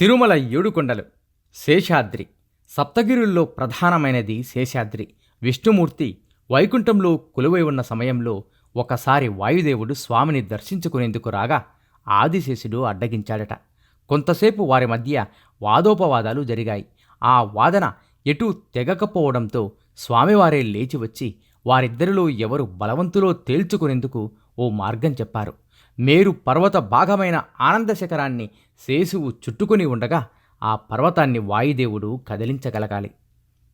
తిరుమల ఏడుకొండలు. శేషాద్రి. సప్తగిరుల్లో ప్రధానమైనది శేషాద్రి. విష్ణుమూర్తి వైకుంఠంలో కొలువై ఉన్న సమయంలో ఒకసారి వాయుదేవుడు స్వామిని దర్శించుకునేందుకు రాగా ఆదిశేషుడు అడ్డగించాడట. కొంతసేపు వారి మధ్య వాదోపవాదాలు జరిగాయి. ఆ వాదన ఎటూ తెగకపోవడంతో స్వామివారే లేచి వచ్చి వారిద్దరిలో ఎవరు బలవంతులో తేల్చుకునేందుకు ఓ మార్గం చెప్పారు. మేరు పర్వత భాగమైన ఆనంద శిఖరాన్ని శేషువు చుట్టుకుని ఉండగా ఆ పర్వతాన్ని వాయుదేవుడు కదిలించగలగాలి.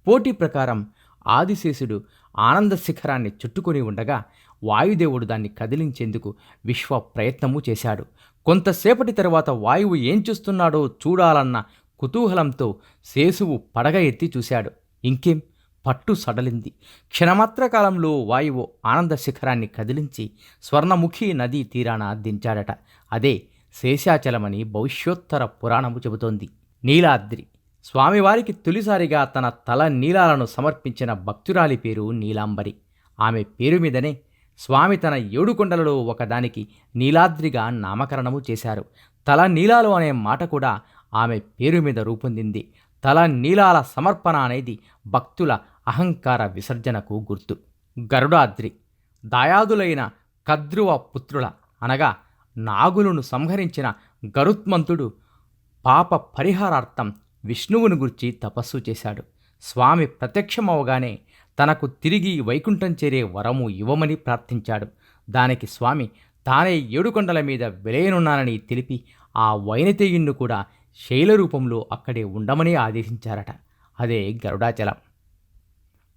పోటీ ప్రకారం ఆదిశేషుడు ఆనంద శిఖరాన్ని చుట్టుకుని ఉండగా వాయుదేవుడు దాన్ని కదిలించేందుకు విశ్వ ప్రయత్నము చేశాడు. కొంతసేపటి తర్వాత వాయువు ఏం చూస్తున్నాడో చూడాలన్న కుతూహలంతో శేషువు పడగ ఎత్తి చూశాడు. ఇంకేం? పట్టు సడలింది. క్షణమాత్ర కాలంలో వాయువు ఆనంద శిఖరాన్ని కదిలించి స్వర్ణముఖి నదీ తీరాన దించాడట. అదే శేషాచలమని భవిష్యోత్తర పురాణము చెబుతోంది. నీలాద్రి స్వామివారికి తొలిసారిగా తన తల నీలాలను సమర్పించిన భక్తురాలి పేరు నీలాంబరి. ఆమె పేరు మీదనే స్వామి తన ఏడు కొండలలో ఒకదానికి నీలాద్రిగా నామకరణము చేశారు. తల నీలాలు అనే మాట కూడా ఆమె పేరు మీద రూపొందింది. తల నీలాల సమర్పణ అనేది భక్తుల అహంకార విసర్జనకు గుర్తు. గరుడాద్రి దాయాదులైన కద్రువ పుత్రుల అనగా నాగులను సంహరించిన గరుత్మంతుడు పాప పరిహారార్థం విష్ణువును గుర్చి తపస్సు చేశాడు. స్వామి ప్రత్యక్షమవగానే తనకు తిరిగి వైకుంఠం చేరే వరము ఇవ్వమని ప్రార్థించాడు. దానికి స్వామి తానే ఏడుకొండల మీద వెలయనున్నానని తెలిపి ఆ వైనతేయుణ్ణి కూడా శైల రూపంలో అక్కడే ఉండమని ఆదేశించారట. అదే గరుడాచలం.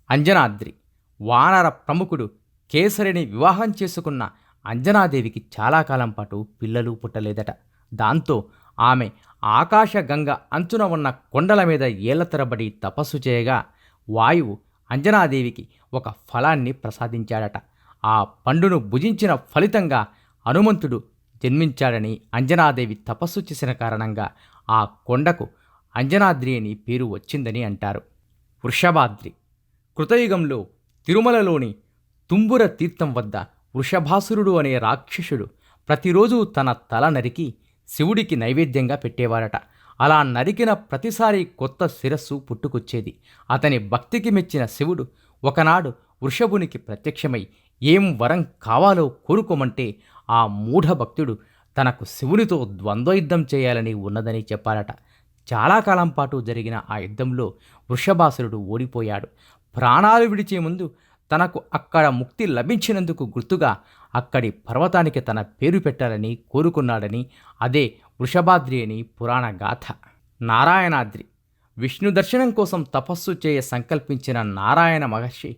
అంజనాద్రి వానర ప్రముఖుడు కేసరిని వివాహం చేసుకున్న అంజనాదేవికి చాలా కాలం పాటు పిల్లలు పుట్టలేదట. దాంతో ఆమె ఆకాశగంగ అంచున ఉన్న కొండల మీద ఏళ్ళ తరబడి తపస్సు చేయగా వాయువు అంజనాదేవికి ఒక ఫలాన్ని ప్రసాదించాడట. ఆ పండును భుజించిన ఫలితంగా హనుమంతుడు జన్మించాడని అంజనాదేవి తపస్సు చేసిన కారణంగా ఆ కొండకు అంజనాద్రి అని పేరు వచ్చిందని అంటారు. వృషభాద్రి కృతయుగంలో తిరుమలలోని తుంబుర తీర్థం వద్ద వృషభాసురుడు అనే రాక్షసుడు ప్రతిరోజు తన తల నరికి శివుడికి నైవేద్యంగా పెట్టేవారట అలా నరికిన ప్రతిసారి కొత్త శిరస్సు పుట్టుకొచ్చేది. అతని భక్తికి మెచ్చిన శివుడు ఒకనాడు వృషభునికి ప్రత్యక్షమై ఏం వరం కావాలో కోరుకోమంటే ఆ మూఢ భక్తుడు తనకు శివునితో ద్వంద్వయుద్ధం చేయాలని ఉన్నదని చెప్పారట చాలా కాలం పాటు జరిగిన ఆ యుద్ధంలో వృషభాసురుడు ఓడిపోయాడు. ప్రాణాలు విడిచే ముందు తనకు అక్కడ ముక్తి లభించినందుకు గుర్తుగా అక్కడి పర్వతానికి తన పేరు పెట్టాలని కోరుకున్నాడని అదే వృషభాద్రి అని పురాణ గాథ. నారాయణాద్రి. విష్ణు దర్శనం కోసం తపస్సు చేయ సంకల్పించిన నారాయణ మహర్షి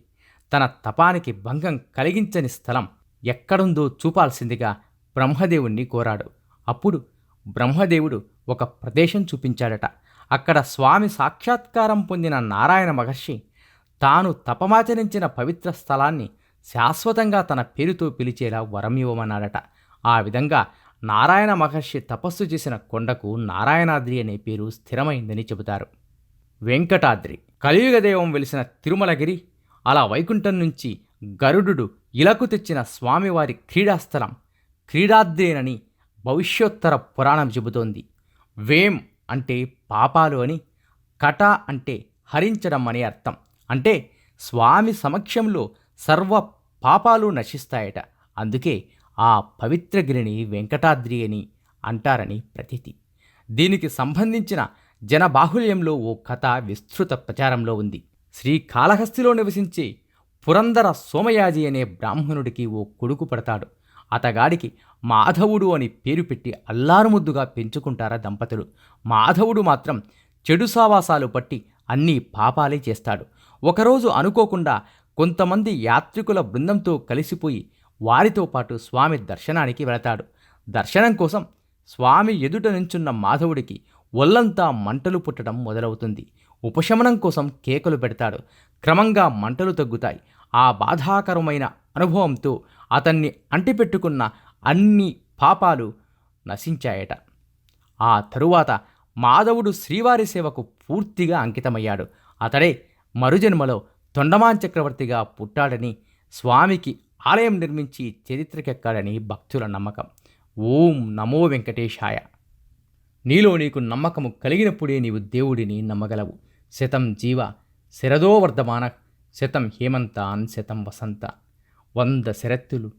తన తపానికి భంగం కలిగించని స్థలం ఎక్కడుందో చూపాల్సిందిగా బ్రహ్మదేవుణ్ణి కోరాడు. అప్పుడు బ్రహ్మదేవుడు ఒక ప్రదేశం చూపించాడట. అక్కడ స్వామి సాక్షాత్కారం పొందిన నారాయణ మహర్షి తాను తపమాచరించిన పవిత్ర స్థలాన్ని శాశ్వతంగా తన పేరుతో పిలిచేలా వరం ఇవ్వమన్నాడట. ఆ విధంగా నారాయణ మహర్షి తపస్సు చేసిన కొండకు నారాయణాద్రి అనే పేరు స్థిరమైందని చెబుతారు. వెంకటాద్రి. కలియుగదేవం వెలిసిన తిరుమలగిరి అలా వైకుంఠం నుంచి గరుడు ఇలకు తెచ్చిన స్వామివారి క్రీడాస్థలం క్రీడాద్రేనని భవిష్యోత్తర పురాణం చెబుతోంది. వేం అంటే పాపాలు అని కట అంటే హరించడం అని అర్థం. అంటే స్వామి సమక్షంలో సర్వ పాపాలు నశిస్తాయట. అందుకే ఆ పవిత్రగిరిని వెంకటాద్రి అని అంటారని ప్రతీతి. దీనికి సంబంధించిన జనబాహుల్యంలో ఓ కథ విస్తృత ప్రచారంలో ఉంది. శ్రీకాళహస్తిలో నివసించే పురందర సోమయాజి అనే బ్రాహ్మణుడికి ఓ కొడుకు పడతాడు. అతగాడికి మాధవుడు అని పేరు పెట్టి అల్లారుముద్దుగా పెంచుకుంటారా దంపతులు. మాధవుడు మాత్రం చెడు సావాసాలు పట్టి అన్నీ పాపాలే చేస్తాడు. ఒకరోజు అనుకోకుండా కొంతమంది యాత్రికుల బృందంతో కలిసిపోయి వారితో పాటు స్వామి దర్శనానికి వెళతాడు. దర్శనం కోసం స్వామి ఎదుట నుంచున్న మాధవుడికి ఒళ్ళంతా మంటలు పుట్టడం మొదలవుతుంది. ఉపశమనం కోసం కేకలు పెడతాడు. క్రమంగా మంటలు తగ్గుతాయి. ఆ బాధాకరమైన అనుభవంతో అతన్ని అంటిపెట్టుకున్న అన్ని పాపాలు నశించాయట. ఆ తరువాత మాధవుడు శ్రీవారి సేవకు పూర్తిగా అంకితమయ్యాడు. అతడే మరుజన్మలో తొండమాన్ చక్రవర్తిగా పుట్టాడని స్వామికి ఆలయం నిర్మించి చరిత్రకెక్కాడని భక్తుల నమ్మకం. ఓం నమో వెంకటేశాయ. నీలో నీకు నమ్మకము కలిగినప్పుడే నీవు దేవుడిని నమ్మగలవు. శతం జీవ శరదో వర్ధమాన శతం హేమంతాన్ శతం వసంత. వంద శరత్తులు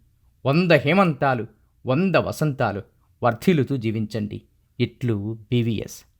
వంద హేమంతాలు వంద వసంతాలు వర్ధిల్లుతూ జీవించండి. ఇట్లు బీవీఎస్.